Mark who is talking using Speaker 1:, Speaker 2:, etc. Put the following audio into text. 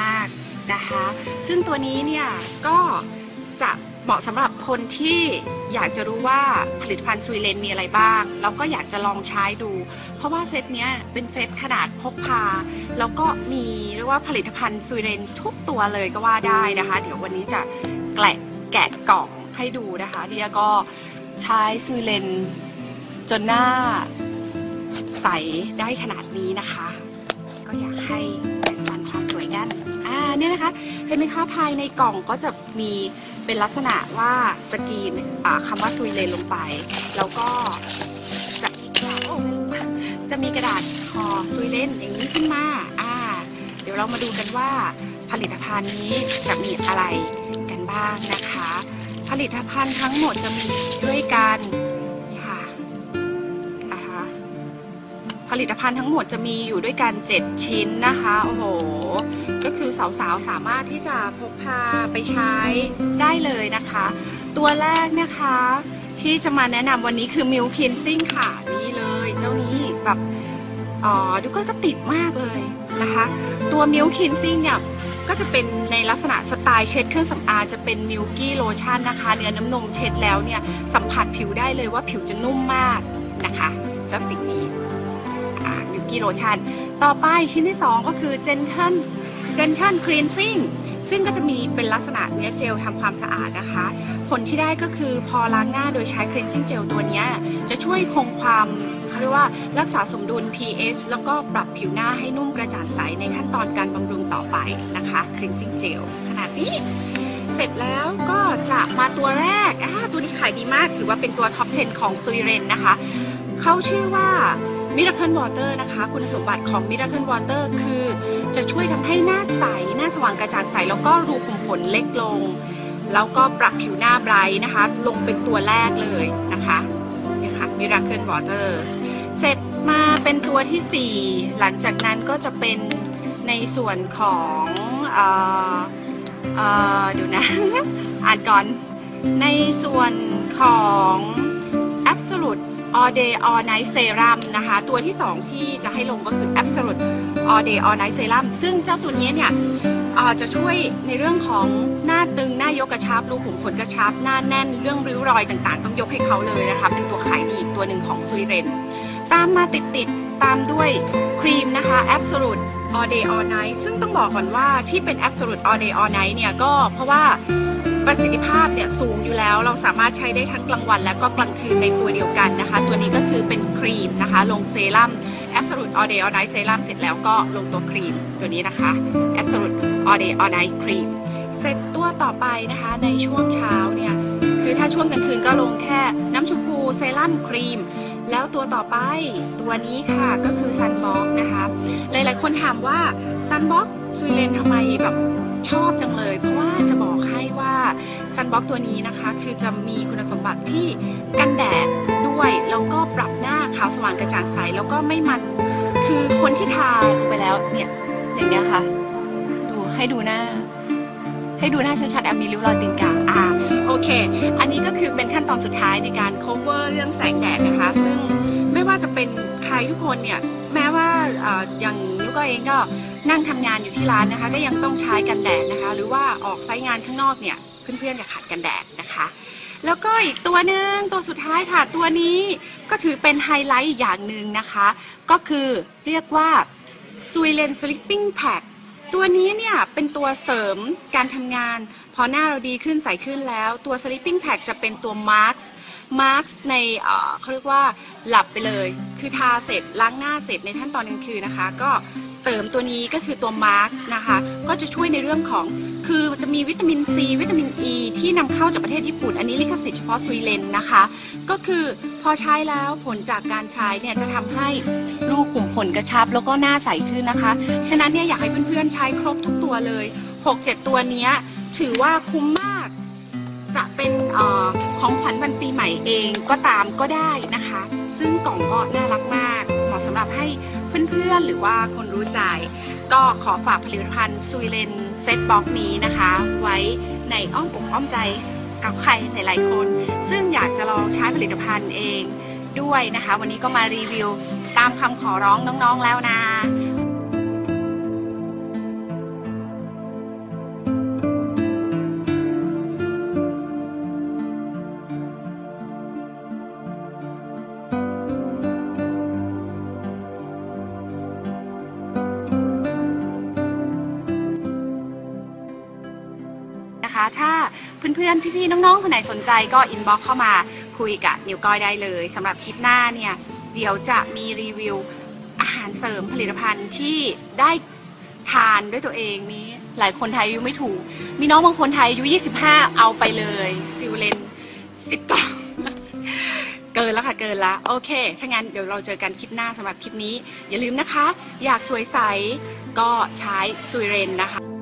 Speaker 1: มากนะคะ ซึ่งตัวนี้เนี่ยก็จะเหมาะสำหรับคนที่อยากจะรู้ว่าผลิตภัณฑ์ซุยเลนมีอะไรบ้าง แล้วก็อยากจะลองใช้ดู เพราะว่าเซตเนี้ยเป็นเซตขนาดพกพา แล้วก็มีเรียกว่าผลิตภัณฑ์ซุยเลนทุกตัวเลยก็ว่าได้นะคะ เดี๋ยววันนี้จะแกะแกะกล่องให้ดูนะคะเดียก็ใช้ซุยเลนจนหน้าใสได้ขนาดนี้นะคะ ก็อยากให้ เนี่ยนะคะเห็นไหมคะภายในกล่องก็จะมีเป็นลักษณะว่าสกรีนอ่าคำว่าซุยเลนลงไป แล้วก็จะมีกระดาษจะมีกระดาษห่อซุยเลนอย่างนี้ขึ้นมาอ่า เดี๋ยวเรามาดูกันว่าผลิตภัณฑ์นี้จะมีอะไรกันบ้างนะคะ ผลิตภัณฑ์ทั้งหมดจะมีด้วยกันนี่ค่ะนะคะผลิตภัณฑ์ทั้งหมดจะมีอยู่ด้วยกัน 7 ชิ้นนะคะ โอ้โห คือสาวๆสามารถที่จะพกพาไปใช้ได้เลยนะคะ ตัวแรกนะคะที่จะมาแนะนำวันนี้คือ Milk Cleansing ค่ะนี่เลยเจ้านี้แบบอ๋อดูก็ก็ติดมากเลยนะคะ ตัว Milk Cleansing เนี่ยก็จะเป็นในลักษณะสไตล์เช็ดเครื่องสำอางจะเป็น Milky Lotion นะคะ เนื้อน้ำนมเช็ดแล้วเนี่ยสัมผัสผิวได้เลยว่าผิวจะนุ่มมากนะคะเจ้าสิ่งนี้มิลกี้โลชั่นต่อไปชิ้นที่ 2 ก็คือ Gentle Gentle Cleansing ซึ่งก็จะมีเป็นลักษณะเนื้อเจลทำความสะอาดนะคะ ผลที่ได้ก็คือพอล้างหน้าโดยใช้ cleansing gel ตัวนี้ จะช่วยคงความเขาเรียกว่ารักษาสมดุล pH แล้วก็ปรับผิวหน้าให้นุ่มกระจ่างใสในขั้นตอนการบำรุงต่อไปนะคะ cleansing gel ขนาดนี้เสร็จแล้วก็จะมาตัวแรก ตัวนี้ขายดีมาก ถือว่าเป็นตัวท็อป 10 ของซุยเรนนะคะ เขาชื่อว่า Miracle Water นะคะ คุณสมบัติของ Miracle Water คือ จะช่วยทำให้หน้าใส หน้าสว่างกระจ่างใส แล้วก็รูขุมขนเล็กลง แล้วก็ปรับผิวหน้าไบรท์นะคะ ลงเป็นตัวแรกเลยนะคะนี่ค่ะ Miracle Water เสร็จมาเป็นตัวที่ 4 หลังจากนั้นก็จะเป็นในส่วนของเออเออเดี๋ยวนะ อ่านก่อนในส่วนของ Absolute All Day All Night Serum นะคะ ตัวที่ 2 ที่จะให้ลงก็คือ Absolute All Day All Night Serum ซึ่งเจ้าตัวนี้เนี่ยจะช่วยในเรื่องของหน้าตึงหน้ายกกระชับรูขุมขนกระชับ หน้าแน่นเรื่องริ้วรอยต่างๆ ต้องยกให้เขาเลยนะคะ เป็นตัวขายดีอีกตัวหนึ่งของซุยเรน ตามมาติดๆ ตามด้วยครีมนะคะ Absolute All Day All Night ซึ่งต้องบอกก่อนว่าที่เป็น Absolute All Day All Night เนี่ยก็เพราะว่า ประสิทธิภาพเนี่ยสูงอยู่แล้ว เราสามารถใช้ได้ทั้งกลางวัน และก็กลางคืนในตัวเดียวกันนะคะ ตัวนี้ก็คือเป็นครีมนะคะ ลงเซรั่ม Absolute All Day All Night Serum เสร็จแล้วก็ลงตัวครีมตัวนี้นะคะ Absolute All Day All Night Cream เสร็จตัวต่อไปนะคะในช่วงเช้าเนี่ยคือถ้าช่วงกลางคืนก็ลงแค่น้ำชมพูเซรั่มครีม แล้วตัวต่อไปตัวนี้ค่ะก็คือซันบ็อกนะคะ หลายๆคนถามว่าซันบ็อกซุยเลนทำไมแบบ ชอบจังเลย เพราะว่าจะบอกให้ว่าซันบ็อกตัวนี้นะคะ คือจะมีคุณสมบัติที่กันแดดด้วย แล้วก็ปรับหน้าขาวสว่างกระจ่างใส แล้วก็ไม่มัน คือคนที่ทาลงไปแล้วเนี่ยอย่างเนี้ยค่ะ ดูให้ดูหน้า ให้ดูหน้าชัดๆแอบมีริ้วรอยตีนกาอ่าโอเค อันนี้ก็คือเป็นขั้นตอนสุดท้ายในการ cover เรื่องแสงแดดนะคะ ซึ่งไม่ว่าจะเป็นใครทุกคนเนี่ย อย่างนุกก็เองก็นั่งทำงานอยู่ที่ร้านนะคะ ก็ยังต้องใช้กันแดดนะคะ หรือว่าออกไซต์งานข้างนอกเนี่ยเพื่อนๆอย่าขาดกันแดดนะคะ แล้วก็อีกตัวหนึ่งตัวสุดท้ายค่ะ ตัวนี้ก็ถือเป็นไฮไลท์อย่างหนึ่งนะคะ ก็คือเรียกว่า s w e l e n Sleeping Pack ตัวนี้เนี่ยเป็นตัวเสริมการทำงาน พอหน้าเราดีขึ้นใสขึ้นแล้วตัว Sleeping Pack จะเป็นตัว Mask Mask ในเอ่อเขาเรียกว่าหลับไปเลย คือทาเสร็จล้างหน้าเสร็จในขั้นตอนกลางคืนนะคะ ก็เสริมตัวนี้ก็คือตัว Mask นะคะ ก็จะช่วยในเรื่องของคือจะมีวิตามินซีวิตามินอ e ีที่นำเข้าจากประเทศญี่ปุ่น อันนี้ลิขสิทธิ์เฉพาะสวีเลนนะคะ ก็คือพอใช้แล้วผลจากการใช้เนี่ยจะทำให้รูขุมขนกระชับ แล้วก็หน้าใสขึ้นนะคะ ฉะนั้นเนี่ยอยากให้เพื่อนๆใช้ครบทุกตัวเลย 6-7 ตัวเนี้ย ถือว่าคุ้มมาก จะเป็นออของขวัญวันปีใหม่เองก็ตามก็ได้นะคะ ซึ่งกล่องก็น่ารักมากเหมาะสำหรับให้เพื่อนๆหรือว่าคนรู้ใจ ก็ขอฝากผลิตภัณฑ์ซุยเลนเซตบ็อกนี้นะคะ ไว้ในอ้อมอกอ้อมใจกับใครหลายๆคน ซึ่งอยากจะลองใช้ผลิตภัณฑ์เองด้วยนะคะ วันนี้ก็มารีวิวตามคำขอร้องน้องๆแล้วนะ ถ้าเพื่อนๆ พี่ๆ น้องๆ คนไหนสนใจก็อินบ็อกเข้ามาคุยกับนิวก้อยได้เลยสำหรับคลิปหน้าเนี่ย เดี๋ยวจะมีรีวิวอาหารเสริมผลิตภัณฑ์ที่ได้ทานด้วยตัวเองนี้หลายคนไทยอายุไม่ถูก มีน้องบางคนไทยอายุ 25 เอาไปเลยซิวเลน10กล่องเกินแล้วค่ะเกินละโอเค ถ้างั้นเดี๋ยวเราเจอกันคลิปหน้าสำหรับคลิปนี้ อย่าลืมนะคะ อยากสวยใสก็ใช้ซุยเรนนะคะ